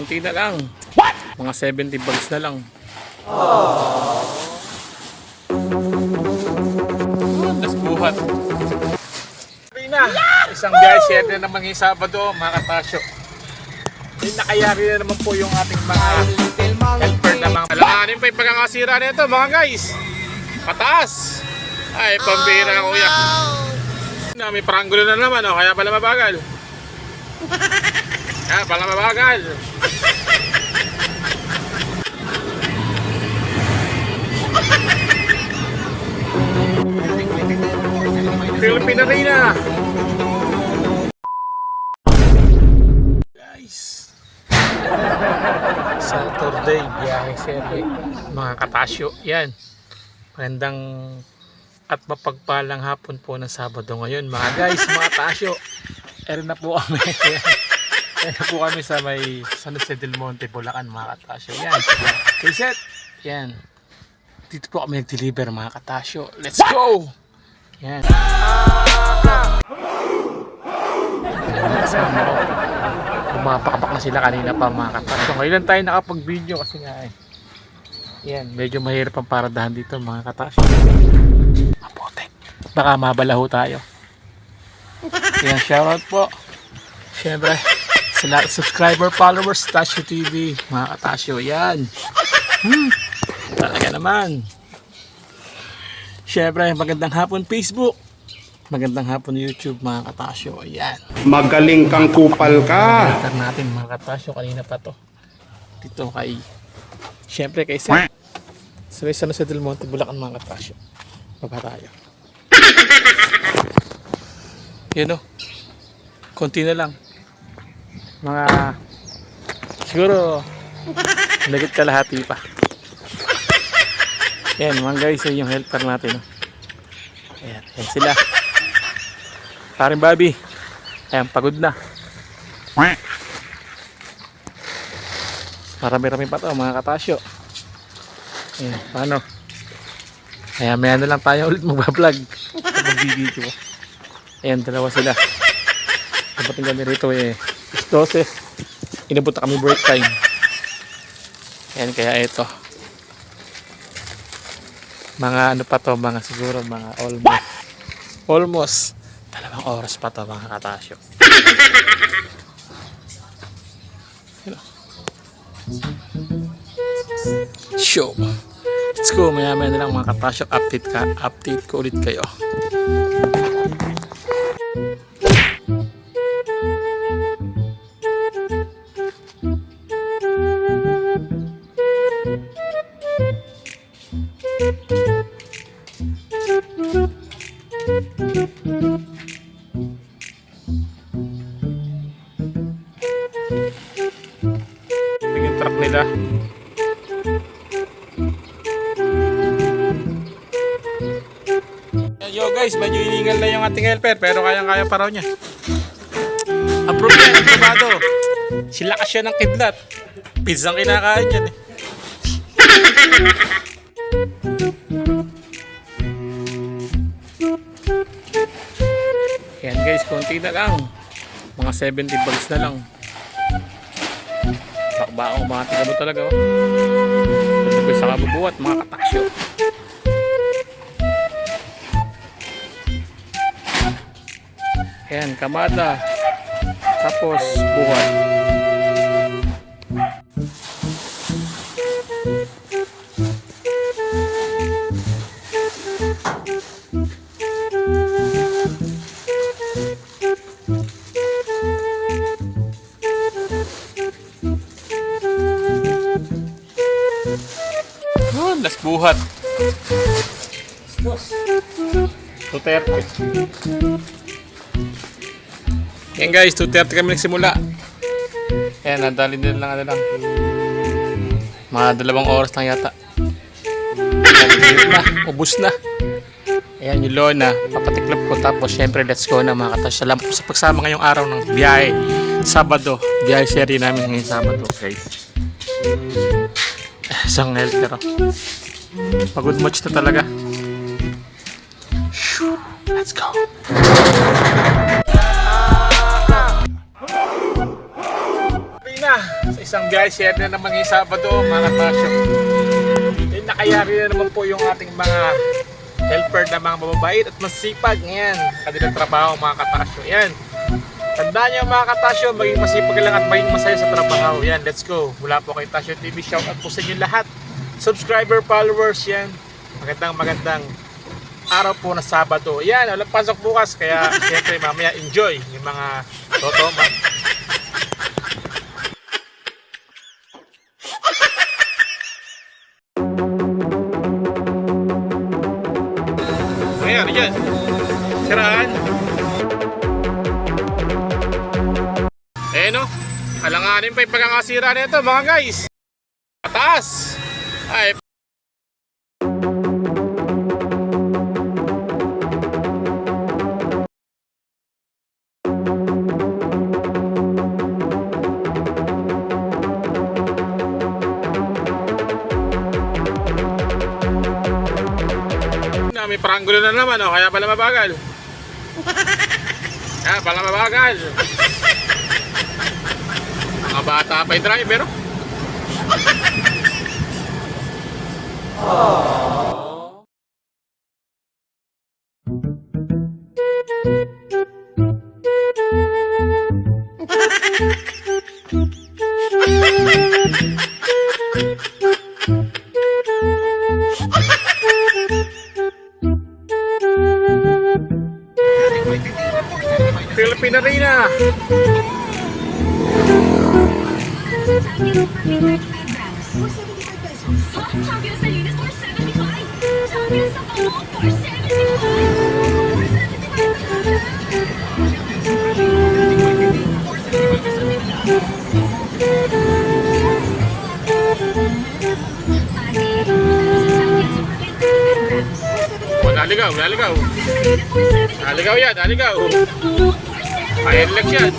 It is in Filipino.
Kunti na lang. What? Mga 70 bags na lang. Oh. Das buhat. na. Isang biyahe share na naman ngayong Sabado, mga katasyo. Yung nakayari na naman po yung ating mga helper na mga Alanganin pa yung pagkakasira nito mga guys. Pataas. Ay, pambira kuya. Na, may paranggulo na naman, oh, kaya pala mabagal. Kaya pala mabagal. Philippine Arena. Guys. Saturday, biyahe serye. Mga katasyo, yan. Magandang at mapagpalang hapon po ng Sabado ngayon. Mga guys, mga tasyo. Erin na po kami. Po kami sa may San Jose del Monte, Bulacan, mga katasyo. Yan. Kayset. Yan. Dito po kami nag-deliver, mga katasyo. Let's go! Yan. Kasama na sila kanina pa mga katasyo. Ngayon tayo nakapag-video kasi nga eh. Yan, medyo mahirap ang paradahan dito mga katasyo. Maputik. Baka mabalaho tayo. Yan, shoutout po. Siyempre, ng subscriber, followers, Tasyo TV, mga katasyo, yan. Hmm, talaga naman. Siyempre, magandang hapon Facebook. Magandang hapon YouTube, mga katasyo. Ayan. Magaling kang kupal ka. Enter natin mga katasyo. Kanina pa to. Dito kay... Siyempre kay Seth. Sa may San Jose del Monte, Bulacan mga katasyo. Baba tayo. Yun o. Konti na lang. Mga... Siguro... Nagit kalahati pa. Yan mga guys, yun yung helper natin. oh. Ayan, yan sila. Paring Bobby. Ayan, pagod na. Marami-rami pa to mga katasyo. Ayan, paano? Kaya maya na lang tayo ulit magbablog. Magbibideo. Ayan, dalawa sila. Dapating kami rito eh. 12. Inabot na kami break time. Ayan, kaya ito. Mga ano pa to, mga siguro mga almost. Almost. Dalawang oras pa to mga katasyo. Show. Let's go. Maya na lang mga katasyo. Update ka. Update ko ulit kayo. Yung truck nila. Yo guys, medyo inigal na yung ating helper pero kayang-kaya pa raw niya. Approve yan, aprobado. Sila kasi ng kidlat. Pizzang kinakain yan eh. Yan guys, konti na lang. Mga 70 bags na lang. Bakbaong mga tiga mo talaga. Oh. Ito po sa kabubuhat, mga kataksyo. Ayan, kamada. Tapos, buhat. Oh, buhat. Duterte. Yan guys, 2.30 kami nagsimula. Yan, nadali din lang ano lang. Mga dalawang oras lang yata. Na, ubus na. Ayan yung lona, papatiklop ko tapos syempre let's go na mga katas. Salamat po sa pagsama ngayong araw ng biyahe. Sabado, biyahe series namin ngayong Sabado guys. Isang helper. Pagod much na talaga. Shoo, Let's go. na sa isang biyahe share na naman ngayong Sabado mga katasyo. Yung nakayari na naman po yung ating mga helper na mga mababait at masipag ngayon kanilang trabaho mga katasyo. Yan. Tandaan nyo mga katasyo, maging masipag lang at maging masaya sa trabaho. Yan, let's go. Mula po kay Tasyo TV, shout out po sa inyo lahat. Subscriber, followers, yan. Magandang magandang araw po na Sabado. Yan, walang pasok bukas. Kaya, siyempre, mamaya enjoy yung mga totoo ma- Ayan, yan. Siraan. Eh no, alanganin pa yung pagkakasira nito mga guys. Mataas. Ay, may pranggulo na naman oh, kaya pala mabagal. Kaya pala mabagal. Mga bata pa yung driver. oh. Philippine Arena. Champions Champions of the World for 75. Oh, naligaw, naligaw. Naligaw yan, naligaw. Fire relax yan.